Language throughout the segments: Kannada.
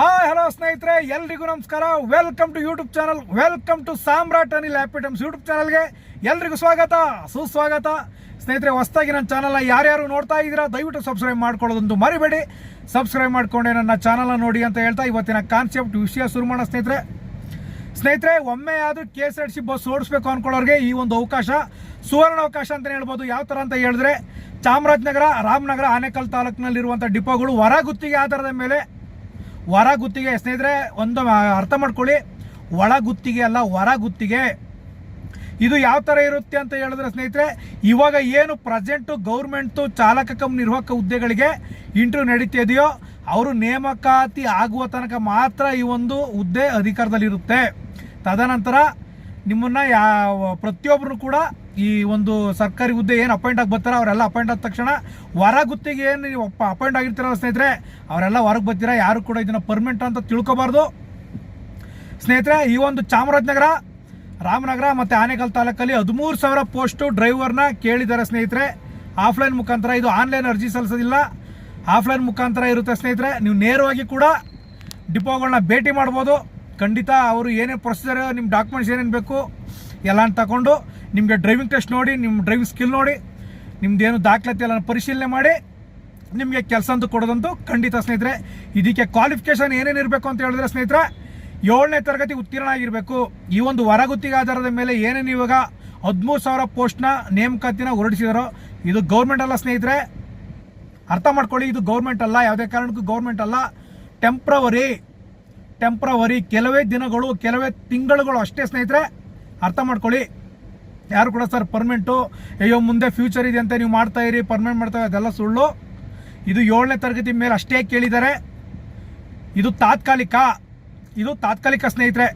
ಹಾಯ್, ಹಲೋ ಸ್ನೇಹಿತರೆ, ಎಲ್ರಿಗೂ ನಮಸ್ಕಾರ. Welcome to YouTube channel welcome to Samrat Anil ಹ್ಯಾಪಿಟಮ್ಸ್ YouTube ಚಾನಲ್ಗೆ ಎಲ್ರಿಗೂ ಸ್ವಾಗತ, ಸುಸ್ವಾಗತ. ಸ್ನೇಹಿತರೆ, ಹೊಸದಾಗಿ ನನ್ನ ಚಾನಲ್ನ ಯಾರ್ಯಾರು ನೋಡ್ತಾ ಇದ್ದೀರಾ, ದಯವಿಟ್ಟು ಸಬ್ಸ್ಕ್ರೈಬ್ ಮಾಡ್ಕೊಳ್ಳೋದಂತೂ ಮರಿಬೇಡಿ. ಸಬ್ಸ್ಕ್ರೈಬ್ ಮಾಡಿಕೊಂಡೆ ನನ್ನ ಚಾನಲ್ನ ನೋಡಿ ಅಂತ ಹೇಳ್ತಾ ಇವತ್ತಿನ ಕಾನ್ಸೆಪ್ಟ್ ವಿಷಯ ಶುರು ಮಾಡೋಣ ಸ್ನೇಹಿತರೆ. ಸ್ನೇಹಿತರೆ, ಒಮ್ಮೆ ಆದರೂ K S R C bus ಓಡಿಸ್ಬೇಕು ಅಂದ್ಕೊಳ್ಳೋರಿಗೆ ಈ ಒಂದು ಅವಕಾಶ, ಸುವರ್ಣ ಅವಕಾಶ ಅಂತಲೇ ಹೇಳ್ಬೋದು. ಯಾವ ಥರ ಅಂತ ಹೇಳಿದ್ರೆ, ಚಾಮರಾಜನಗರ, ರಾಮನಗರ, ಆನೇಕಲ್ ತಾಲೂಕಿನಲ್ಲಿರುವಂಥ ಡಿಪೋಗಳು ಹೊರಗುತ್ತಿಗೆ ಆಧಾರದ ಮೇಲೆ ಹೊರ ಗುತ್ತಿಗೆ ಸ್ನೇಹಿತರೆ, ಒಂದು ಅರ್ಥ ಮಾಡ್ಕೊಳ್ಳಿ. ಒಳ ಗುತ್ತಿಗೆ ಅಲ್ಲ ಹೊರ ಗುತ್ತಿಗೆ ಇದು ಯಾವ ಥರ ಇರುತ್ತೆ ಅಂತ ಹೇಳಿದ್ರೆ, ಸ್ನೇಹಿತರೆ, ಇವಾಗ ಏನು ಪ್ರೆಸೆಂಟು ಗೌರ್ಮೆಂಟು ಚಾಲಕ ಕಮ್ ನಿರ್ವಾಹಕ ಹುದ್ದೆಗಳಿಗೆ ಇಂಟರ್ವ್ಯೂ ನಡೀತಿದೆಯೋ ಅವರು ನೇಮಕಾತಿ ಆಗುವ ತನಕ ಮಾತ್ರ ಈ ಒಂದು ಹುದ್ದೆ ಅಧಿಕಾರದಲ್ಲಿರುತ್ತೆ. ತದನಂತರ ನಿಮ್ಮನ್ನ ಯಾವ ಪ್ರತಿಯೊಬ್ಬರು ಕೂಡ ಈ ಒಂದು ಸರ್ಕಾರಿ ಹುದ್ದೆ ಏನು ಅಪಾಯಿಂಟ್ ಆಗಿ ಬರ್ತಾರೋ ಅವರೆಲ್ಲ ಅಪಾಯಿಂಟ್ ಆದ ತಕ್ಷಣ ಹೊರ ಗುತ್ತಿಗೆ ಏನು ನೀವು ಅಪಾಯಿಂಟ್ ಆಗಿರ್ತೀರಲ್ಲ ಸ್ನೇಹಿತರೆ, ಅವರೆಲ್ಲ ಹೊರಗೆ ಬರ್ತೀರಾ? ಯಾರು ಕೂಡ ಇದನ್ನ ಪರ್ಮನೆಂಟ್ ಅಂತ ತಿಳ್ಕೊಬಾರ್ದು. ಸ್ನೇಹಿತರೆ, ಈ ಒಂದು ಚಾಮರಾಜನಗರ, ರಾಮನಗರ ಮತ್ತು ಆನೇಕಲ್ ತಾಲೂಕಲ್ಲಿ ಹದಿಮೂರು ಸಾವಿರ ಪೋಸ್ಟು ಡ್ರೈವರ್ನ ಕೇಳಿದ್ದಾರೆ ಸ್ನೇಹಿತರೆ. ಆಫ್ಲೈನ್ ಮುಖಾಂತರ ಇದು ಆನ್ಲೈನ್ ಅರ್ಜಿ ಸಲ್ಲಿಸೋದಿಲ್ಲ. ಆಫ್ಲೈನ್ ಮುಖಾಂತರ ಇರುತ್ತೆ ಸ್ನೇಹಿತರೆ. ನೀವು ನೇರವಾಗಿ ಕೂಡ ಡಿಪೋಗಳನ್ನ ಭೇಟಿ ಮಾಡ್ಬೋದು. ಖಂಡಿತ ಅವರು ಏನೇ ಪ್ರೊಸೀಜರ್ ನಿಮ್ಮ ಡಾಕ್ಯುಮೆಂಟ್ಸ್ ಏನೇನು ಬೇಕು ಎಲ್ಲ ತಗೊಂಡು ನಿಮಗೆ ಡ್ರೈವಿಂಗ್ ಟೆಸ್ಟ್ ನೋಡಿ ನಿಮ್ಮ ಡ್ರೈವಿಂಗ್ ಸ್ಕಿಲ್ ನೋಡಿ, ನಿಮ್ದೇನು ದಾಖಲಾತಿ ಎಲ್ಲ ಪರಿಶೀಲನೆ ಮಾಡಿ, ನಿಮಗೆ ಕೆಲಸ ಅಂತ ಕೊಡೋದಂತೂ ಖಂಡಿತ ಸ್ನೇಹಿತರೆ. ಇದಕ್ಕೆ ಕ್ವಾಲಿಫಿಕೇಷನ್ ಏನೇನು ಇರಬೇಕು ಅಂತ ಹೇಳಿದ್ರೆ ಸ್ನೇಹಿತರೆ, ಏಳನೇ ತರಗತಿ ಉತ್ತೀರ್ಣ ಆಗಿರಬೇಕು. ಈ ಒಂದು ಹೊರಗುತ್ತಿಗೆ ಆಧಾರದ ಮೇಲೆ ಏನೇನು ಇವಾಗ ಹದಿಮೂರು ಸಾವಿರ ಪೋಸ್ಟ್ನ ನೇಮಕಾತಿನ ಹೊರಡಿಸಿದಾರೋ, ಇದು ಗೌರ್ಮೆಂಟ್ ಅಲ್ಲ ಸ್ನೇಹಿತರೆ. ಅರ್ಥ ಮಾಡ್ಕೊಳ್ಳಿ, ಇದು ಗೌರ್ಮೆಂಟ್ ಅಲ್ಲ, ಯಾವುದೇ ಕಾರಣಕ್ಕೂ ಗೌರ್ಮೆಂಟ್ ಅಲ್ಲ. ಟೆಂಪ್ರವರಿ ಟೆಂಪ್ರವರಿ ಕೆಲವೇ ದಿನಗಳು, ಕೆಲವೇ ತಿಂಗಳುಗಳು ಅಷ್ಟೇ ಸ್ನೇಹಿತರೆ, ಅರ್ಥ ಮಾಡ್ಕೊಳ್ಳಿ. ಯಾರು ಕೂಡ ಸರ್ ಪರ್ಮನೆಂಟು ಅಯ್ಯೋ ಮುಂದೆ ಫ್ಯೂಚರ್ ಇದೆ ಅಂತ ನೀವು ಮಾಡ್ತಾ ಇರಿ ಪರ್ಮನೆಂಟ್ ಮಾಡ್ತಾ ಅದೆಲ್ಲ ಸುಳ್ಳು. ಇದು ಏಳನೇ ತರಗತಿ ಮೇಲೆ ಅಷ್ಟೇ ಕೇಳಿದ್ದಾರೆ. ಇದು ತಾತ್ಕಾಲಿಕ ಇದು ತಾತ್ಕಾಲಿಕ ಸ್ನೇಹಿತರೆ.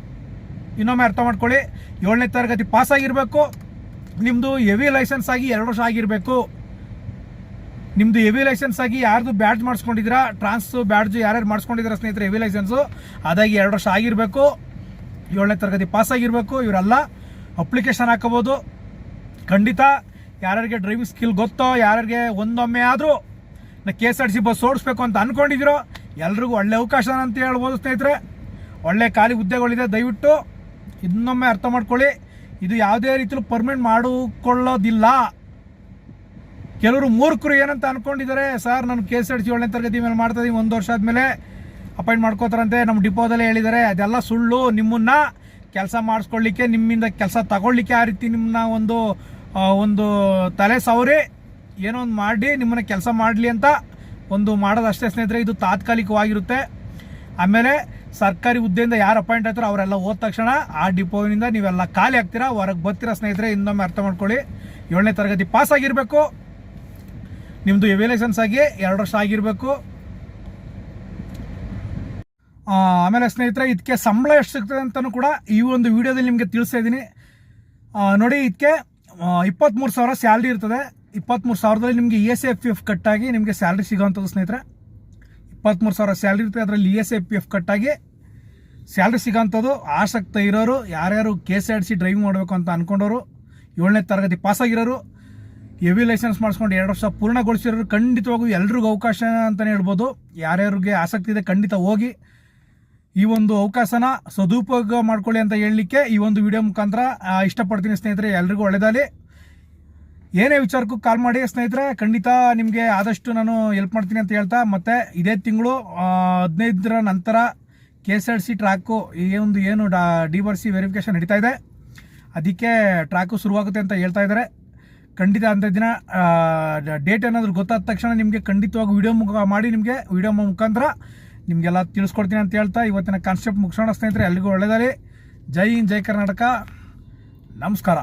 ಇನ್ನೊಮ್ಮೆ ಅರ್ಥ ಮಾಡ್ಕೊಳ್ಳಿ. ಏಳನೇ ತರಗತಿ ಪಾಸ್ ಆಗಿರಬೇಕು. ನಿಮ್ಮದು ಹೆವಿ ಲೈಸೆನ್ಸ್ ಆಗಿ ಎರಡು ವರ್ಷ ಆಗಿರಬೇಕು. ನಿಮ್ಮದು ಎವಿ ಲೈಸೆನ್ಸ್ ಆಗಿ ಯಾರ್ದು ಬ್ಯಾಡ್ಜ್ ಮಾಡಿಸ್ಕೊಂಡಿದ್ದೀರಾ? ಟ್ರಾನ್ಸ್ ಬ್ಯಾಡ್ಜ್ ಯಾರ್ಯಾರು ಮಾಡಿಸ್ಕೊಂಡಿದ್ದೀರಾ ಸ್ನೇಹಿತರೆ ಹೆವಿ ಲೈಸೆನ್ಸು ಅದಾಗಿ ಎರಡು ವರ್ಷ ಆಗಿರಬೇಕು, ಏಳನೇ ತರಗತಿ ಪಾಸ್ ಆಗಿರಬೇಕು, ಇವರೆಲ್ಲ ಅಪ್ಲಿಕೇಶನ್ ಹಾಕೋಬೋದು ಖಂಡಿತ ಯಾರ್ಯಾರಿಗೆ ಡ್ರೈವಿಂಗ್ ಸ್ಕಿಲ್ ಗೊತ್ತೋ, ಯಾರ್ಯಾರಿಗೆ ಒಂದೊಮ್ಮೆ ಆದರೂ ನಾ K S R C bus ಓಡಿಸ್ಬೇಕು ಅಂತ ಅಂದ್ಕೊಂಡಿದ್ದೀರೋ ಎಲ್ರಿಗೂ ಒಳ್ಳೆ ಅವಕಾಶ ಅಂತ ಹೇಳ್ಬೋದು ಸ್ನೇಹಿತರೆ. ಒಳ್ಳೆ ಖಾಲಿ ಹುದ್ದೆಗಳಿದೆ, ದಯವಿಟ್ಟು ಇನ್ನೊಮ್ಮೆ ಅರ್ಥ ಮಾಡ್ಕೊಳ್ಳಿ. ಇದು ಯಾವುದೇ ರೀತಿಲೂ ಪರ್ಮನೆಂಟ್ ಮಾಡಿಕೊಳ್ಳೋದಿಲ್ಲ. ಕೆಲವರು ಮೂರ್ಖರು ಏನಂತ ಅನ್ಕೊಂಡಿದ್ದಾರೆ. ಸರ್, ನಾನು ಕೆ ಎಸ್ ಆರ್ ಸಿ ಏಳನೇ ತರಗತಿ ಮೇಲೆ ಮಾಡ್ತಾ ಇದ್ದೀನಿ ಒಂದು ವರ್ಷ ಆದಮೇಲೆ ಅಪಾಯಿಂಟ್ ಮಾಡ್ಕೋತಾರಂತೆ. ನಮ್ಮ ಡಿಪೋದಲ್ಲೇ ಹೇಳಿದ್ದಾರೆ, ಅದೆಲ್ಲ ಸುಳ್ಳು. ನಿಮ್ಮನ್ನ ಕೆಲಸ ಮಾಡಿಸ್ಕೊಳ್ಳಿಕ್ಕೆ, ನಿಮ್ಮಿಂದ ಕೆಲಸ ತಗೊಳ್ಳಿಕ್ಕೆ ಆ ರೀತಿ ನಿಮ್ಮನ್ನ ಒಂದು ಒಂದು ತಲೆ ಸವರಿ, ಏನೋ ಒಂದು ಮಾಡಿ, ನಿಮ್ಮನ್ನ ಕೆಲಸ ಮಾಡಲಿ ಅಂತ ಒಂದು ಮಾಡೋದಷ್ಟೇ ಸ್ನೇಹಿತರೆ, ಇದು ತಾತ್ಕಾಲಿಕವಾಗಿರುತ್ತೆ. ಆಮೇಲೆ ಸರ್ಕಾರಿ ಹುದ್ದೆಯಿಂದ ಯಾರು ಅಪಾಯಿಂಟ್ ಆಯ್ತಾರೋ ಅವರೆಲ್ಲ ಹೋದ ತಕ್ಷಣ ಆ ಡಿಪೋವಿನಿಂದ ನೀವೆಲ್ಲ ಖಾಲಿ ಆಗ್ತೀರಾ, ಹೊರಗೆ ಬರ್ತೀರಾ ಸ್ನೇಹಿತರೆ, ಇನ್ನೊಮ್ಮೆ ಅರ್ಥ ಮಾಡ್ಕೊಳ್ಳಿ. ಏಳನೇ ತರಗತಿ ಪಾಸ್ ಆಗಿರಬೇಕು. ನಿಮ್ಮದು ಎವಿ ಆಗಿ ಎರಡು ವರ್ಷ ಆಗಿರಬೇಕು. ಆಮೇಲೆ ಸ್ನೇಹಿತರೆ ಇದಕ್ಕೆ ಸಂಬಳ ಎಷ್ಟು ಸಿಗ್ತದೆ ಅಂತಲೂ ಕೂಡ ಈ ಒಂದು ವಿಡಿಯೋದಲ್ಲಿ ನಿಮಗೆ ತಿಳಿಸ್ತಾ ಇದ್ದೀನಿ. ನೋಡಿ ಇದಕ್ಕೆ ಇಪ್ಪತ್ತ್ಮೂರು ಸಾವಿರ ಸ್ಯಾಲ್ರಿ ಇರ್ತದೆ. ಇಪ್ಪತ್ತ್ಮೂರು ಸಾವಿರದಲ್ಲಿ ನಿಮಗೆ E S A P F ಕಟ್ಟಾಗಿ ನಿಮಗೆ ಸ್ಯಾಲ್ರಿ ಸಿಗೋವಂಥದ್ದು ಸ್ನೇಹಿತರೆ. ಇಪ್ಪತ್ತ್ಮೂರು ಸಾವಿರ ಸ್ಯಾಲ್ರಿ ಇರ್ತದೆ, ಅದರಲ್ಲಿ E S A P F ಕಟ್ಟಾಗಿ ಸ್ಯಾಲ್ರಿ ಸಿಗೋಂಥದ್ದು ಆಸಕ್ತ ಇರೋರು, ಯಾರ್ಯಾರು ಕೆ ಎಸ್ ಆರ್ ಡ್ರೈವಿಂಗ್ ಮಾಡಬೇಕು ಅಂತ ಅಂದ್ಕೊಂಡವರು ಏಳನೇ ತರಗತಿ ಪಾಸಾಗಿರೋರು ಹೆವಿ ಲೈಸೆನ್ಸ್ ಮಾಡಿಸ್ಕೊಂಡು ಎರಡು ವರ್ಷ ಪೂರ್ಣಗೊಳಿಸಿರೋರು ಖಂಡಿತವಾಗೂ ಎಲ್ರಿಗೂ ಅವಕಾಶ ಅಂತಲೇ ಹೇಳ್ಬೋದು. ಯಾರ್ಯಾರಿಗೆ ಆಸಕ್ತಿ ಇದೆ ಖಂಡಿತ ಹೋಗಿ ಈ ಒಂದು ಅವಕಾಶನ ಸದುಪಯೋಗ ಮಾಡ್ಕೊಳ್ಳಿ ಅಂತ ಹೇಳಲಿಕ್ಕೆ ಈ ಒಂದು ವಿಡಿಯೋ ಮುಖಾಂತರ ಇಷ್ಟಪಡ್ತೀನಿ ಸ್ನೇಹಿತರೆ, ಎಲ್ರಿಗೂ ಒಳ್ಳೆಯದಾಗಲಿ ಏನೇ ವಿಚಾರಕ್ಕೂ ಕಾಲ್ ಮಾಡಿ ಸ್ನೇಹಿತರೆ, ಖಂಡಿತ ನಿಮಗೆ ಆದಷ್ಟು ನಾನು ಹೆಲ್ಪ್ ಮಾಡ್ತೀನಿ ಅಂತ ಹೇಳ್ತಾ, ಮತ್ತೆ ಇದೇ ತಿಂಗಳು ಹದಿನೈದರ ನಂತರ K S R C track ಈ ಒಂದು ಏನು ಡಾ ಡಿ ಬರ್ ಸಿ ವೆರಿಫಿಕೇಶನ್ ನಡೀತಾ ಇದೆ. ಅದಕ್ಕೆ ಟ್ರ್ಯಾಕು ಶುರುವಾಗುತ್ತೆ ಅಂತ ಹೇಳ್ತಾ ಇದ್ದಾರೆ. ಖಂಡಿತ ಅಂತ ದಿನ ಡೇಟ್ ಏನಾದರೂ ಗೊತ್ತಾದ ತಕ್ಷಣ ನಿಮಗೆ ಖಂಡಿತವಾಗಿ ವಿಡಿಯೋ ಮುಖ ಮಾಡಿ ನಿಮಗೆ ವಿಡಿಯೋ ಮುಖಾಂತರ ನಿಮಗೆಲ್ಲ ತಿಳಿಸ್ಕೊಡ್ತೀನಿ ಅಂತ ಹೇಳ್ತಾ ಇವತ್ತಿನ ಕಾನ್ಸೆಪ್ಟ್ ಮುಗಿಸೋಣ ಸ್ನೇಹಿತರೆ. ಎಲ್ರಿಗೂ ಒಳ್ಳೆಯದಾಗಲಿ ಜೈ ಹಿಂದ್, ಜೈ ಕರ್ನಾಟಕ. ನಮಸ್ಕಾರ.